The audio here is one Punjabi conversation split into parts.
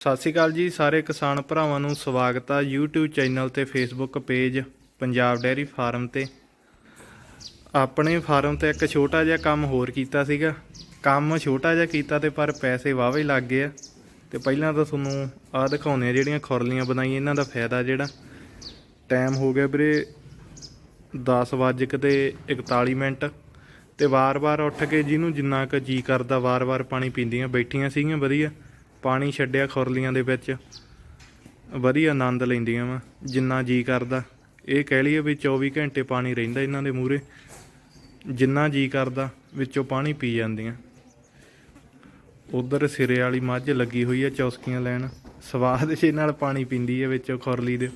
ਸਤਿ ਸ਼੍ਰੀ ਅਕਾਲ ਜੀ, ਸਾਰੇ ਕਿਸਾਨ ਭਰਾਵਾਂ ਨੂੰ ਸਵਾਗਤ ਆ YouTube ਚੈਨਲ ਤੇ Facebook page Punjab dairy farm ਤੇ। ਆਪਣੇ ਫਾਰਮ ਤੇ ਇੱਕ ਛੋਟਾ ਜਿਹਾ ਕੰਮ ਹੋਰ ਕੀਤਾ ਸੀਗਾ। ਕੰਮ ਛੋਟਾ ਜਿਹਾ ਕੀਤਾ ਤੇ ਪਰ ਪੈਸੇ ਵਾਹਵੇ ਲੱਗ ਗਏ ਆ। ਤੇ ਪਹਿਲਾਂ ਤਾਂ ਤੁਹਾਨੂੰ ਆਹ ਦਿਖਾਉਂਦੇ ਆ ਜਿਹੜੀਆਂ ਖੁਰਲੀਆਂ ਬਣਾਈਆਂ, ਇਹਨਾਂ ਦਾ ਫਾਇਦਾ ਜਿਹੜਾ। ਟਾਈਮ ਹੋ ਗਿਆ ਵੀਰੇ 10 ਵੱਜ ਕੇ ਤੇ 41 ਮਿੰਟ। ਤੇ ਵਾਰ-ਵਾਰ ਉੱਠ ਕੇ ਜਿਹਨੂੰ ਜਿੰਨਾ ਕੁ ਜੀ ਕਰਦਾ, ਵਾਰ-ਵਾਰ ਪਾਣੀ ਪੀਂਦੀਆਂ ਬੈਠੀਆਂ ਸੀਗੀਆਂ, ਵਧੀਆ। ਪਾਣੀ ਛੱਡਿਆ ਖੁਰਲੀਆਂ ਦੇ ਵਿੱਚ। ਵਧੀਆ ਆਨੰਦ ਲੈਂਦੀਆਂ ਵਾ, ਜਿੰਨਾ ਜੀ ਕਰਦਾ। ਇਹ ਕਹਿ ਲਈਏ ਵੀ 24 ਘੰਟੇ ਪਾਣੀ ਰਹਿੰਦਾ ਇਹਨਾਂ ਦੇ ਮੂਹਰੇ। ਜਿੰਨਾ ਜੀ ਕਰਦਾ, ਵਿੱਚੋਂ ਪਾਣੀ ਪੀ ਜਾਂਦੀਆਂ। ਉਧਰ ਸਿਰੇ ਵਾਲੀ ਮੱਝ ਲੱਗੀ ਹੋਈ ਹੈ ਚੌਸਕੀਆਂ ਲੈਣ। ਸਵਾਦ ਦੇ ਨਾਲ ਪਾਣੀ ਪੀਂਦੀ ਹੈ ਵਿੱਚੋਂ ਖੁਰਲੀ ਦੇ।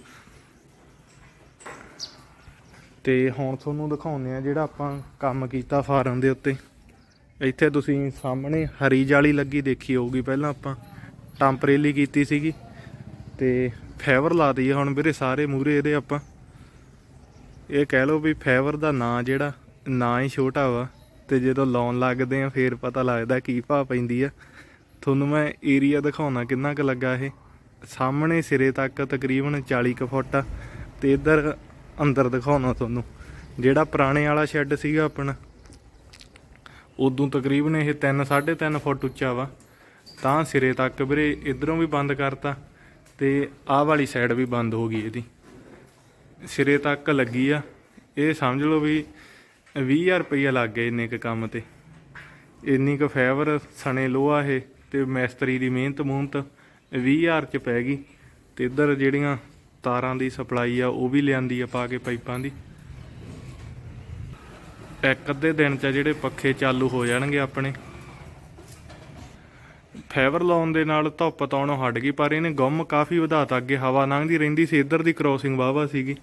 ਤੇ ਹੁਣ ਤੁਹਾਨੂੰ ਦਿਖਾਉਂਦੇ ਆ ਜਿਹੜਾ ਆਪਾਂ ਕੰਮ ਕੀਤਾ ਫਾਰਮ ਦੇ ਉੱਤੇ। ਇੱਥੇ ਤੁਸੀਂ ਸਾਹਮਣੇ ਹਰੀ ਜਾਲੀ ਲੱਗੀ ਦੇਖੀ ਹੋਊਗੀ, ਪਹਿਲਾਂ ਆਪਾਂ ਟੈਂਪਰੇਰੀ ਕੀਤੀ ਸੀਗੀ ਤੇ ਫਾਈਬਰ ਲਾ ਦਈਏ ਹੁਣ ਵੀਰੇ ਸਾਰੇ ਮੂਰੇ ਇਹਦੇ ਆਪਾਂ। ਇਹ ਕਹਿ ਲਓ ਵੀ ਫਾਈਬਰ ਦਾ ਨਾਂ ਜਿਹੜਾ, ਨਾਂ ਹੀ ਛੋਟਾ ਵਾ ਤੇ ਜਦੋਂ ਲਾਉਣ ਲੱਗਦੇ ਆ ਫੇਰ ਪਤਾ ਲੱਗਦਾ ਕੀ ਭਾਅ ਪੈਂਦੀ ਆ। ਤੁਹਾਨੂੰ ਮੈਂ ਏਰੀਆ ਦਿਖਾਉਣਾ ਕਿੰਨਾ ਕੁ ਲੱਗਾ ਇਹ। ਸਾਹਮਣੇ ਸਿਰੇ ਤੱਕ ਤਕਰੀਬਨ 40 ਕੁ ਫੁੱਟ ਆ ਤੇ ਇੱਧਰ ਅੰਦਰ ਦਿਖਾਉਣਾ ਤੁਹਾਨੂੰ। ਜਿਹੜਾ ਪੁਰਾਣੇ ਵਾਲਾ ਸ਼ੈੱਡ ਸੀਗਾ ਆਪਣਾ, ਉਦੋਂ ਤਕਰੀਬਨ ਇਹ 3 3.5 ਫੁੱਟ ਉੱਚਾ ਵਾ। ਤਾਂ ਸਿਰੇ ਤੱਕ ਵੀਰੇ, ਇਧਰੋਂ ਵੀ ਬੰਦ ਕਰਤਾ ਤੇ ਆਹ ਵਾਲੀ ਸਾਈਡ ਵੀ ਬੰਦ ਹੋ ਗਈ ਇਹਦੀ। ਸਿਰੇ ਤੱਕ ਲੱਗੀ ਆ। ਇਹ ਸਮਝ ਲਓ ਵੀ 20000 ਰੁਪਈਆ ਲੱਗ ਗਿਆ ਇੰਨੇ ਕ ਕੰਮ ਤੇ। ਇੰਨੀ ਕ ਫੈਵਰ ਸਣੇ ਲੋਹਾ ਇਹ ਤੇ ਮਿਸਤਰੀ ਦੀ ਮਿਹਨਤ ਮੁਹਨਤ 20000 ਚ ਪੈ ਗਈ ਤੇ ਇੱਧਰ ਜਿਹੜੀਆਂ ਤਾਰਾਂ ਦੀ ਸਪਲਾਈ ਆ, ਉਹ ਵੀ ਲਿਆਂਦੀ ਆ ਪਾ ਕੇ ਪਾਈਪਾਂ ਦੀ। ਇੱਕ ਅੱਧੇ ਦਿਨ ਚ ਜਿਹੜੇ ਪੱਖੇ ਚਾਲੂ ਹੋ ਜਾਣਗੇ ਆਪਣੇ। ਫਾਈਬਰ ਲਾਉਣ ਦੇ ਨਾਲ ਧੁੱਪ ਤਾਂ ਤਾਉਣੋਂ ਹਟ ਗਈ, ਪਰ ਇਹਨੇ ਗੁੰਮ ਕਾਫੀ ਵਧਾਤਾ। ਅੱਗੇ ਹਵਾ ਲੰਘਦੀ ਰਹਿੰਦੀ ਸੀ, ਇੱਧਰ ਦੀ ਕ੍ਰੋਸਿੰਗ ਵਾਵਾ ਸੀਗੀ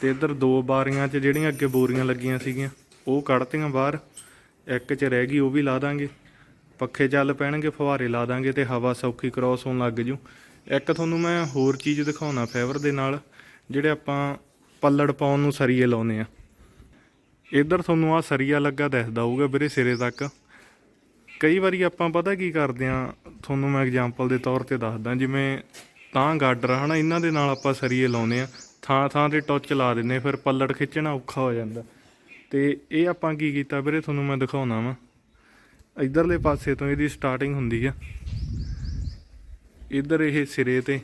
ਤੇ ਇੱਧਰ ਦੋ ਬਾਰੀਆਂ 'ਚ ਜਿਹੜੀਆਂ ਅੱਗੇ ਬੋਰੀਆਂ ਲੱਗੀਆਂ ਸੀਗੀਆਂ, ਉਹ ਕੱਢਤੀਆਂ ਬਾਹਰ। ਇੱਕ 'ਚ ਰਹਿ ਗਈ, ਉਹ ਵੀ ਲਾ ਦਾਂਗੇ। ਪੱਖੇ ਚੱਲ ਪੈਣਗੇ, ਫੁਹਾਰੇ ਲਾ ਦਾਂਗੇ ਤੇ ਹਵਾ ਸੌਖੀ ਕ੍ਰੋਸ ਹੋਣ ਲੱਗ ਜੂ। ਇੱਕ ਤੁਹਾਨੂੰ ਮੈਂ ਹੋਰ ਚੀਜ਼ ਦਿਖਾਉਣਾ ਫਾਈਬਰ ਦੇ ਨਾਲ, ਜਿਹੜੇ ਆਪਾਂ ਪੱਲੜ ਪਾਉਣ ਨੂੰ ਸਰੀਏ ਲਾਉਨੇ ਆ। ਇੱਧਰ ਤੁਹਾਨੂੰ ਆ ਸਰੀਆ ਲੱਗਾ ਦਿਖਦਾ ਹੋਊਗਾ ਵੀਰੇ ਸਿਰੇ ਤੱਕ। ਕਈ ਵਾਰੀ ਆਪਾਂ ਪਤਾ ਕੀ ਕਰਦੇ ਆ ਤੁਹਾਨੂੰ ਮੈਂ ਐਗਜ਼ਾਮਪਲ ਦੇ ਤੌਰ ਤੇ ਦੱਸਦਾ, ਜਿਵੇਂ ਤਾਂ ਗਾਡਰ ਹਨਾ, ਇਹਨਾਂ ਦੇ ਨਾਲ ਆਪਾਂ ਸਰੀਏ ਲਾਉਨੇ ਆ ਥਾਂ ਥਾਂ ਤੇ ਟੁੱਚ ਲਾ ਦਿੰਨੇ ਫਿਰ ਪੱਲੜ ਖਿੱਚਣਾ ਔਖਾ ਹੋ ਜਾਂਦਾ। ਤੇ ਇਹ ਆਪਾਂ ਕੀ ਕੀਤਾ ਵੀਰੇ, ਤੁਹਾਨੂੰ ਮੈਂ ਦਿਖਾਉਣਾ ਵਾ। ਇਧਰਲੇ ਪਾਸੇ ਤੋਂ ਇਹਦੀ ਸਟਾਰਟਿੰਗ ਹੁੰਦੀ ਆ। ਇੱਧਰ ਇਹ ਸਿਰੇ ਤੇ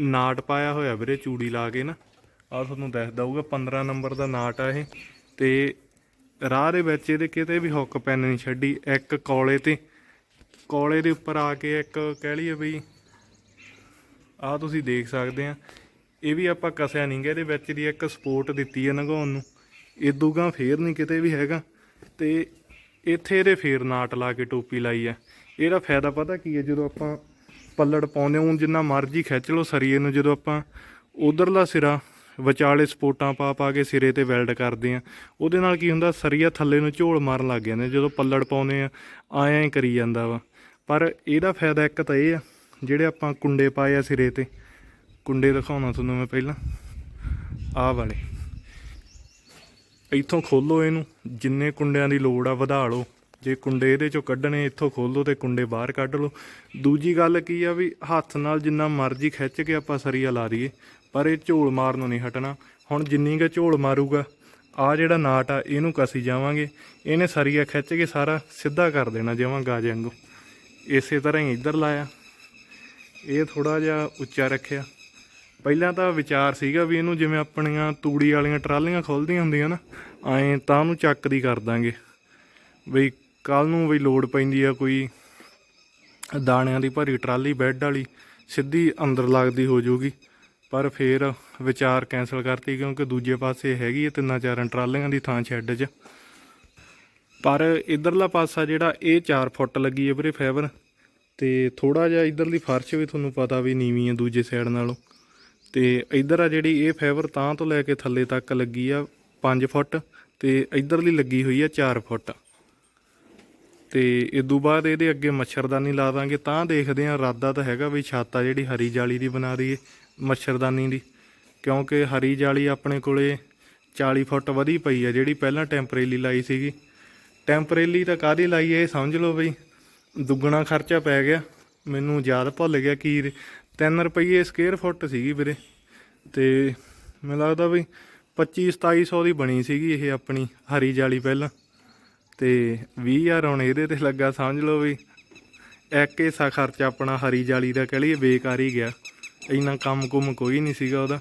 ਨਾਟ ਪਾਇਆ ਹੋਇਆ ਵੀਰੇ, ਚੂੜੀ ਲਾ ਕੇ ਨਾ। ਆ ਤੁਹਾਨੂੰ ਦਿਖਦਾ ਹੋਊਗਾ 15 ਨੰਬਰ ਦਾ ਨਾਟ ਆ ਇਹ। ਤੇ ਰਾਹ ਦੇ ਵਿੱਚ ਇਹਦੇ ਕਿਤੇ ਵੀ ਹੁੱਕ ਪੈਨ ਨਹੀਂ ਛੱਡੀ, ਇੱਕ ਕੋਲੇ ਤੇ। ਕੋਲੇ ਦੇ ਉੱਪਰ ਆ ਕੇ ਇੱਕ ਕਹਿ ਲਈਏ ਵੀ ਆ ਤੁਸੀਂ ਦੇਖ ਸਕਦੇ ਆ। ਇਹ ਵੀ ਆਪਾਂ ਕਸਿਆ ਨਹੀਂ ਗਾ, ਇਹਦੇ ਵਿੱਚ ਦੀ ਇੱਕ ਸਪੋਰਟ ਦਿੱਤੀ ਹੈ ਨਗਾਉਣ ਨੂੰ। ਇਦੂਗਾ ਫੇਰ ਨਹੀਂ ਕਿਤੇ ਵੀ ਹੈਗਾ। ਤੇ ਇੱਥੇ ਇਹਦੇ ਫੇਰ ਨਾਟ ਲਾ ਕੇ ਟੋਪੀ ਲਾਈ ਹੈ ਇਹਦਾ ਫਾਇਦਾ ਪਤਾ ਕੀ ਹੈ ਜਦੋਂ ਆਪਾਂ ਪੱਲੜ ਪਾਉਂਦੇ ਹਾਂ ਜਿੰਨਾ ਮਰਜ਼ੀ ਖਿੱਚ ਲਓ ਸਰੀਏ ਨੂੰ, ਜਦੋਂ ਆਪਾਂ ਉਧਰਲਾ ਸਿਰਾ ਵਿਚਾਲੇ ਸਪੋਰਟਾਂ ਪਾ ਪਾ ਕੇ ਸਿਰੇ ਤੇ ਵੈਲਡ ਕਰਦੇ ਆ। ਉਹਦੇ ਨਾਲ ਕੀ ਹੁੰਦਾ, ਸਰੀਆ ਥੱਲੇ ਨੂੰ ਝੋਲ ਮਾਰਨ ਲੱਗ ਜਾਂਦੇ ਜਦੋਂ ਪੱਲੜ ਪਾਉਂਦੇ ਆ ਆਇਆ ਹੀ ਕਰੀ ਜਾਂਦਾ ਵਾ। ਪਰ ਇਹਦਾ ਫਾਇਦਾ ਇੱਕ ਤਾਂ ਇਹ ਆ, ਜਿਹੜੇ ਆਪਾਂ ਕੁੰਡੇ ਪਾਏ ਆ ਸਿਰੇ ਤੇ, ਕੁੰਡੇ ਦਿਖਾਉਣਾ ਤੁਹਾਨੂੰ ਮੈਂ ਪਹਿਲਾਂ। ਆਹ ਵਾਲੇ। ਇੱਥੋਂ ਖੋਲੋ ਇਹਨੂੰ, ਜਿੰਨੇ ਕੁੰਡਿਆਂ ਦੀ ਲੋੜ ਆ ਵਧਾ ਲਓ। ਜੇ ਕੁੰਡੇ ਇਹਦੇ ਚੋਂ ਕੱਢਣੇ, ਇੱਥੋਂ ਖੋਲੋ ਤੇ ਕੁੰਡੇ ਬਾਹਰ ਕੱਢ ਲਓ। ਦੂਜੀ ਗੱਲ ਕੀ ਆ ਵੀ ਹੱਥ ਨਾਲ ਜਿੰਨਾ ਮਰਜ਼ੀ ਖਿੱਚ ਕੇ ਆਪਾਂ ਸਰੀਆ ਲਾ ਦਈਏ। ਪਰ ਇਹ ਝੋਲ ਮਾਰਨੋਂ ਨਹੀਂ ਹਟਣਾ। ਹੁਣ ਜਿੰਨੀ ਕੁ ਝੋਲ ਮਾਰੂਗਾ ਆ ਜਿਹੜਾ ਨਾਟ ਆ, ਇਹਨੂੰ ਕਸੀ ਜਾਵਾਂਗੇ। ਇਹਨੇ ਸਰੀਆ ਖਿੱਚ ਕੇ ਸਾਰਾ ਸਿੱਧਾ ਕਰ ਦੇਣਾ ਜਿਵੇਂ ਗਾਜ ਵਾਂਗੂ। ਇਸੇ ਤਰ੍ਹਾਂ ਹੀ ਇੱਧਰ ਲਾਇਆ। ਇਹ ਥੋੜਾ ਜਿਹਾ ਉੱਚਾ ਰੱਖਿਆ। ਪਹਿਲਾਂ ਤਾਂ ਵਿਚਾਰ ਸੀਗਾ ਵੀ ਇਹਨੂੰ ਜਿਵੇਂ ਆਪਣੀਆਂ ਤੂੜੀ ਵਾਲੀਆਂ ਟਰਾਲੀਆਂ ਖੋਲਦੀਆਂ ਹੁੰਦੀਆਂ ਨਾ, ਐਂ ਤਾਂ ਉਹਨੂੰ ਚੱਕਦੀ ਕਰ ਦਾਂਗੇ। ਬਈ ਕੱਲ ਨੂੰ ਵੀ ਲੋਡ ਪੈਂਦੀ ਆ ਕੋਈ ਦਾਣਿਆਂ ਦੀ ਭਰੀ ਟਰਾਲੀ, ਬੈੱਡ ਵਾਲੀ, ਸਿੱਧੀ ਅੰਦਰ ਲੱਗਦੀ ਹੋ ਜਾਊਗੀ। ਪਰ ਫਿਰ ਵਿਚਾਰ ਕੈਨਸਲ ਕਰਤੀ ਕਿਉਂਕਿ ਦੂਜੇ ਪਾਸੇ ਹੈਗੀ ਹੈ ਤਿੰਨਾਂ ਚਾਰਾਂ ਟਰਾਲੀਆਂ ਦੀ ਥਾਂ ਸ਼ੈੱਡ 'ਚ। ਪਰ ਇਧਰਲਾ ਪਾਸਾ ਜਿਹੜਾ ਇਹ 4 ਫੁੱਟ ਲੱਗੀ ਹੈ ਵੀਰੇ ਫਾਈਬਰ ਤੇ ਥੋੜਾ ਜਿਹਾ ਇਧਰਲੀ ਫਰਸ਼ ਵੀ ਤੁਹਾਨੂੰ ਪਤਾ ਵੀ ਨੀਵੀਂ ਹੈ ਦੂਜੇ ਸਾਈਡ ਨਾਲੋਂ। ਤੇ ਇਧਰ ਆ ਜਿਹੜੀ ਇਹ ਫਾਈਬਰ ਤਾਂ ਤੋਂ ਲੈ ਕੇ ਥੱਲੇ ਤੱਕ ਲੱਗੀ ਆ 5 ਫੁੱਟ ਤੇ ਇਧਰਲੀ ਲੱਗੀ ਹੋਈ ਆ 4 ਫੁੱਟ। ਤੇ ਤੋਂ ਬਾਅਦ ਇਹਦੇ ਅੱਗੇ ਮੱਛਰਦਾਨੀ ਲਾ ਦਾਂਗੇ ਤਾਂ ਦੇਖਦੇ ਆ, ਇਰਾਦਾ ਤਾਂ ਹੈਗਾ ਵੀ ਛਾਤਾ ਜਿਹੜੀ ਹਰੀ ਜਾਲੀ ਦੀ ਬਣਾ ਦਈਏ। ਮੱਛਰਦਾਨੀ ਦੀ, ਕਿਉਂਕਿ ਹਰੀ ਜਾਲੀ ਆਪਣੇ ਕੋਲੇ 40 ਫੁੱਟ ਵਧੀ ਪਈ ਆ ਜਿਹੜੀ ਪਹਿਲਾਂ ਟੈਂਪਰੇਰੀ ਲਾਈ ਸੀਗੀ। ਟੈਂਪਰੇਰੀ ਤਾਂ ਕਾਦੀ ਲਾਈ ਇਹ ਸਮਝ ਲਓ ਬਈ, ਦੁੱਗਣਾ ਖਰਚਾ ਪੈ ਗਿਆ। ਮੈਨੂੰ ਯਾਦ ਭੁੱਲ ਗਿਆ ਕਿ 3 ਰੁਪਏ ਸਕੁਅਰ ਫੁੱਟ ਸੀਗੀ ਵੀਰੇ। ਤੇ ਮੈਨੂੰ ਲੱਗਦਾ ਵੀ 25 2700 ਦੀ ਬਣੀ ਸੀਗੀ ਇਹ ਆਪਣੀ ਹਰੀ ਜਾਲੀ ਪਹਿਲਾਂ। ਤੇ 20000 ਹੁਣ ਇਹਦੇ ਤੇ ਲੱਗਾ, ਸਮਝ ਲਓ ਵੀ ਇੱਕ ਹਿੱਸਾ ਖਰਚਾ ਆਪਣਾ ਹਰੀ ਜਾਲੀ ਦਾ ਕਹਿ ਲਈਏ, ਬੇਕਾਰ ਹੀ ਗਿਆ। ਇੰਨਾ ਕੰਮ ਕੁਮ ਕੋਈ ਨਹੀਂ ਸੀਗਾ ਉਹਦਾ।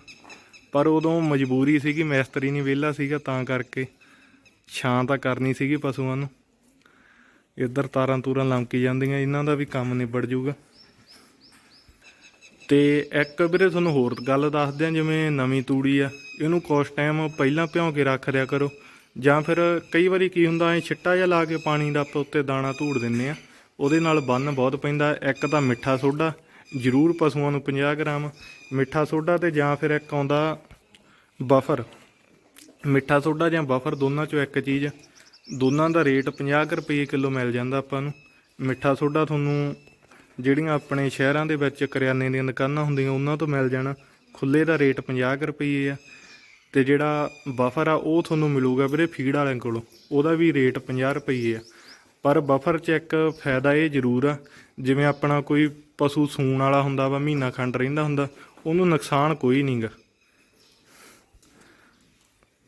ਪਰ ਉਦੋਂ ਮਜਬੂਰੀ ਸੀਗੀ, ਮੈਸਤਰੀ ਨਹੀਂ ਵਿਹਲਾ ਸੀਗਾ, ਤਾਂ ਕਰਕੇ ਛਾਂ ਤਾਂ ਕਰਨੀ ਸੀਗੀ ਪਸ਼ੂਆਂ ਨੂੰ। ਇੱਧਰ ਤਾਰਾਂ ਤੂਰਾਂ ਲੰਮਕੀ ਜਾਂਦੀਆਂ, ਇਹਨਾਂ ਦਾ ਵੀ ਕੰਮ ਨਿਬੜ ਜੂਗਾ। ਤੇ ਇੱਕ ਵੀਰੇ ਤੁਹਾਨੂੰ ਹੋਰ ਗੱਲ ਦੱਸਦੇ ਆ ਜਿਵੇਂ ਨਵੀਂ ਤੂੜੀ ਆ, ਇਹਨੂੰ ਕੁਛ ਟਾਈਮ ਪਹਿਲਾਂ ਭਿਉਂ ਕੇ ਰੱਖ ਦਿਆ ਕਰੋ। ਜਾਂ ਫਿਰ ਕਈ ਵਾਰੀ ਕੀ ਹੁੰਦਾ, ਐ ਛਿੱਟਾ ਜਿਹਾ ਲਾ ਕੇ ਪਾਣੀ ਦਾ ਆਪਾਂ ਉੱਤੇ ਦਾਣਾ ਧੂੜ ਦਿੰਨੇ ਆ, ਉਹਦੇ ਨਾਲ ਬੰਨ ਬਹੁਤ ਪੈਂਦਾ, ਇੱਕ ਤਾਂ ਮਿੱਠਾ ਸੋਡਾ ਜ਼ਰੂਰ ਪਸ਼ੂਆਂ ਨੂੰ 50 ਗ੍ਰਾਮ ਮਿੱਠਾ ਸੋਡਾ ਤੇ ਜਾਂ ਫਿਰ ਇੱਕ ਆਉਂਦਾ ਬਫਰ। ਮਿੱਠਾ ਸੋਡਾ ਜਾਂ ਬਫਰ ਦੋਨਾਂ ਚੋਂ ਇੱਕ ਚੀਜ਼। ਦੋਨਾਂ ਦਾ ਰੇਟ 50 ਕੁ ਰੁਪਏ ਕਿਲੋ ਮਿਲ ਜਾਂਦਾ ਆਪਾਂ ਨੂੰ। ਮਿੱਠਾ ਸੋਡਾ ਤੁਹਾਨੂੰ ਜਿਹੜੀਆਂ ਆਪਣੇ ਸ਼ਹਿਰਾਂ ਦੇ ਵਿੱਚ ਕਰਿਆਨੇ ਦੀਆਂ ਦੁਕਾਨਾਂ ਹੁੰਦੀਆਂ ਉਹਨਾਂ ਤੋਂ ਮਿਲ ਜਾਣਾ। ਖੁੱਲੇ ਦਾ ਰੇਟ 50 ਕੁ ਰੁਪਏ ਆ। ਤੇ ਜਿਹੜਾ ਬਫਰ ਆ, ਉਹ ਤੁਹਾਨੂੰ ਮਿਲੂਗਾ ਵੀਰੇ ਫੀਡ ਵਾਲਿਆਂ ਕੋਲੋਂ। ਉਹਦਾ ਵੀ ਰੇਟ 50 ਰੁਪਏ ਆ। ਪਰ ਬਫਰ 'ਚ ਇੱਕ ਫਾਇਦਾ ਇਹ ਜ਼ਰੂਰ ਆ, ਜਿਵੇਂ ਆਪਣਾ ਕੋਈ ਪਸ਼ੂ ਸੂਣ ਵਾਲਾ ਹੁੰਦਾ ਵਾ, ਮਹੀਨਾ ਖੰਡ ਰਹਿੰਦਾ ਹੁੰਦਾ, ਉਹਨੂੰ ਨੁਕਸਾਨ ਕੋਈ ਨਹੀਂਗਾ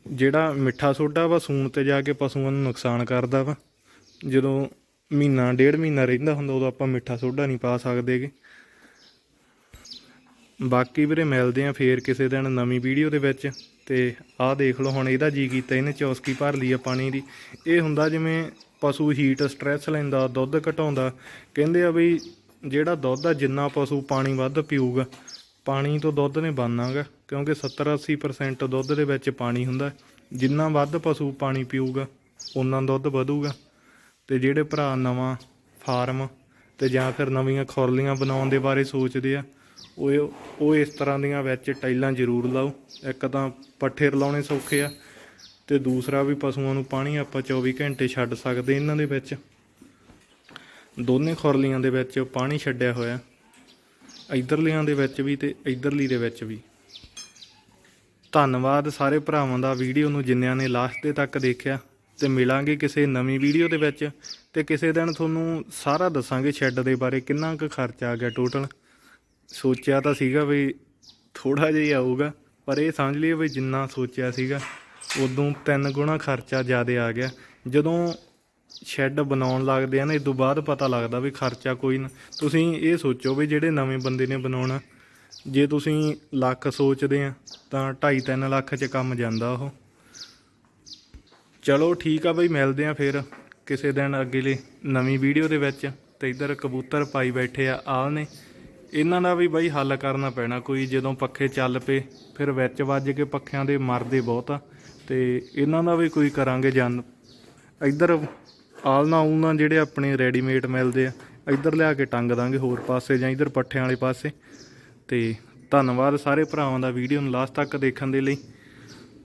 ਜਿਹੜਾ ਮਿੱਠਾ ਸੋਡਾ ਵਾ, ਸੂਣ ਤੇ ਜਾ ਕੇ ਪਸ਼ੂਆਂ ਨੂੰ ਨੁਕਸਾਨ ਕਰਦਾ ਵਾ। ਜਦੋਂ ਮਹੀਨਾ, ਡੇਢ ਮਹੀਨਾ ਰਹਿੰਦਾ ਹੁੰਦਾ, ਉਦੋਂ ਆਪਾਂ ਮਿੱਠਾ ਸੋਡਾ ਨਹੀਂ ਪਾ ਸਕਦੇਗੇ ਬਾਕੀ ਵੀਰੇ ਮਿਲਦੇ ਆ ਫੇਰ ਕਿਸੇ ਦਿਨ ਨਵੀਂ ਵੀਡੀਓ ਦੇ ਵਿੱਚ। ਤੇ ਆਹ ਦੇਖ ਲਓ, ਹੁਣ ਇਹਦਾ ਜੀ ਕੀਤਾ, ਇਹਨੇ ਚੌਸਕੀ ਭਰ ਲਈ ਆ ਪਾਣੀ ਦੀ। ਇਹ ਹੁੰਦਾ ਜਿਵੇਂ ਪਸ਼ੂ ਹੀਟ ਸਟ੍ਰੈਸ ਲੈਂਦਾ, ਦੁੱਧ ਘਟਾਉਂਦਾ। ਕਹਿੰਦੇ ਆ ਵੀ ਜਿਹੜਾ ਦੁੱਧ ਆ, ਜਿੰਨਾ ਪਸ਼ੂ ਪਾਣੀ ਵੱਧ ਪੀਊਗਾ, ਪਾਣੀ ਤੋਂ ਦੁੱਧ ਨੇ ਬਣਨਾਗਾ, ਕਿਉਂਕਿ 70-80% ਦੁੱਧ ਦੇ ਵਿੱਚ ਪਾਣੀ ਹੁੰਦਾ ਜਿੰਨਾ ਵੱਧ ਪਸ਼ੂ ਪਾਣੀ ਪੀਊਗਾ ਉਨਾ ਦੁੱਧ ਵਧੂਗਾ। ਤੇ ਜਿਹੜੇ ਭਰਾ ਨਵਾਂ ਫਾਰਮ ਤੇ ਜਾਂ ਫਿਰ ਨਵੀਆਂ ਖੁਰਲੀਆਂ ਬਣਾਉਣ ਦੇ ਬਾਰੇ ਸੋਚਦੇ ਆ, ਉਹ ਉਹ ਇਸ ਤਰ੍ਹਾਂ ਦੀਆਂ ਵਿੱਚ ਟਾਈਲਾਂ ਜ਼ਰੂਰ ਲਾਓ। ਇੱਕ ਤਾਂ ਪੱਠੇ ਰਲਾਉਣੇ ਸੌਖੇ ਆ, ਤੇ ਦੂਸਰਾ ਵੀ ਪਸ਼ੂਆਂ ਨੂੰ ਪਾਣੀ ਆਪਾਂ 24 ਘੰਟੇ ਛੱਡ ਸਕਦੇ ਇਹਨਾਂ ਦੇ ਵਿੱਚ। ਦੋਨੇ ਖੁਰਲੀਆਂ ਦੇ ਵਿੱਚ ਪਾਣੀ ਛੱਡਿਆ ਹੋਇਆ ਇਧਰਲੀਆਂ ਦੇ ਵਿੱਚ ਵੀ ਤੇ ਇਧਰਲੀ ਦੇ ਵਿੱਚ ਵੀ। ਧੰਨਵਾਦ ਸਾਰੇ ਭਰਾਵਾਂ ਦਾ ਵੀਡੀਓ ਨੂੰ ਜਿੰਨਿਆਂ ਨੇ ਲਾਸਟ ਦੇ ਤੱਕ ਦੇਖਿਆ। ਤੇ ਮਿਲਾਂਗੇ ਕਿਸੇ ਨਵੀਂ ਵੀਡੀਓ ਦੇ ਵਿੱਚ। ਤੇ ਕਿਸੇ ਦਿਨ ਤੁਹਾਨੂੰ ਸਾਰਾ ਦੱਸਾਂਗੇ ਸ਼ੈੱਡ ਦੇ ਬਾਰੇ ਕਿੰਨਾ ਕੁ ਖਰਚਾ ਆ ਗਿਆ ਟੋਟਲ ਸੋਚਿਆ ਤਾਂ ਸੀਗਾ ਵੀ ਥੋੜਾ ਜਿਹਾ ਹੀ ਆਊਗਾ, ਪਰ ਇਹ ਸਮਝ ਲਈਏ ਵੀ ਜਿੰਨਾ ਸੋਚਿਆ ਸੀਗਾ, ਉਦੋਂ ਤਿੰਨ ਗੁਣਾ ਖਰਚਾ ਜ਼ਿਆਦਾ ਆ ਗਿਆ। ਜਦੋਂ ਸ਼ੈੱਡ ਬਣਾਉਣ ਲੱਗਦੇ ਆ ਨਾ ਇਸ ਤੋਂ ਬਾਅਦ ਪਤਾ ਲੱਗਦਾ ਵੀ ਖਰਚਾ ਕੋਈ ਨਾ। ਤੁਸੀਂ ਇਹ ਸੋਚੋ ਵੀ ਜਿਹੜੇ ਨਵੇਂ ਬੰਦੇ ਨੇ ਬਣਾਉਣਾ, ਜੇ ਤੁਸੀਂ ਲੱਖ ਸੋਚਦੇ ਆ, ਤਾਂ 2.5 3 ਲੱਖ 'ਚ ਕੰਮ ਜਾਂਦਾ ਉਹ। ਚਲੋ ਠੀਕ ਆ ਬਈ, ਮਿਲਦੇ ਆ ਫਿਰ ਕਿਸੇ ਦਿਨ ਅਗਲੇ ਨਵੀਂ ਵੀਡੀਓ ਦੇ ਵਿੱਚ। ਤੇ ਇਧਰ ਕਬੂਤਰ ਪਾਈ ਬੈਠੇ ਆ, ਆਲ ਨੇ। ਇਹਨਾਂ ਦਾ ਵੀ ਬਾਈ ਹੱਲ ਕਰਨਾ ਪੈਣਾ, ਕੋਈ ਜਦੋਂ ਪੱਖੇ ਚੱਲ ਪਏ, ਫਿਰ ਵਿੱਚ ਵੱਜ ਕੇ ਪੱਖਿਆਂ ਦੇ ਮਰਦੇ ਬਹੁਤ ਆ। ਤੇ ਇਹਨਾਂ ਦਾ ਵੀ ਕੋਈ ਕਰਾਂਗੇ ਜਨ। ਇਧਰ ਆਲਣਾ ਉਲਣਾ ਜਿਹੜੇ ਆਪਣੇ ਰੈਡੀਮੇਡ ਮਿਲਦੇ ਆ, ਇੱਧਰ ਲਿਆ ਕੇ ਟੰਗ ਦਾਂਗੇ ਹੋਰ ਪਾਸੇ ਜਾਂ ਇੱਧਰ ਪੱਠਿਆਂ ਵਾਲੇ ਪਾਸੇ। ਤੇ ਧੰਨਵਾਦ ਸਾਰੇ ਭਰਾਵਾਂ ਦਾ ਵੀਡੀਓ ਨੂੰ ਲਾਸਟ ਤੱਕ ਦੇਖਣ ਦੇ ਲਈ।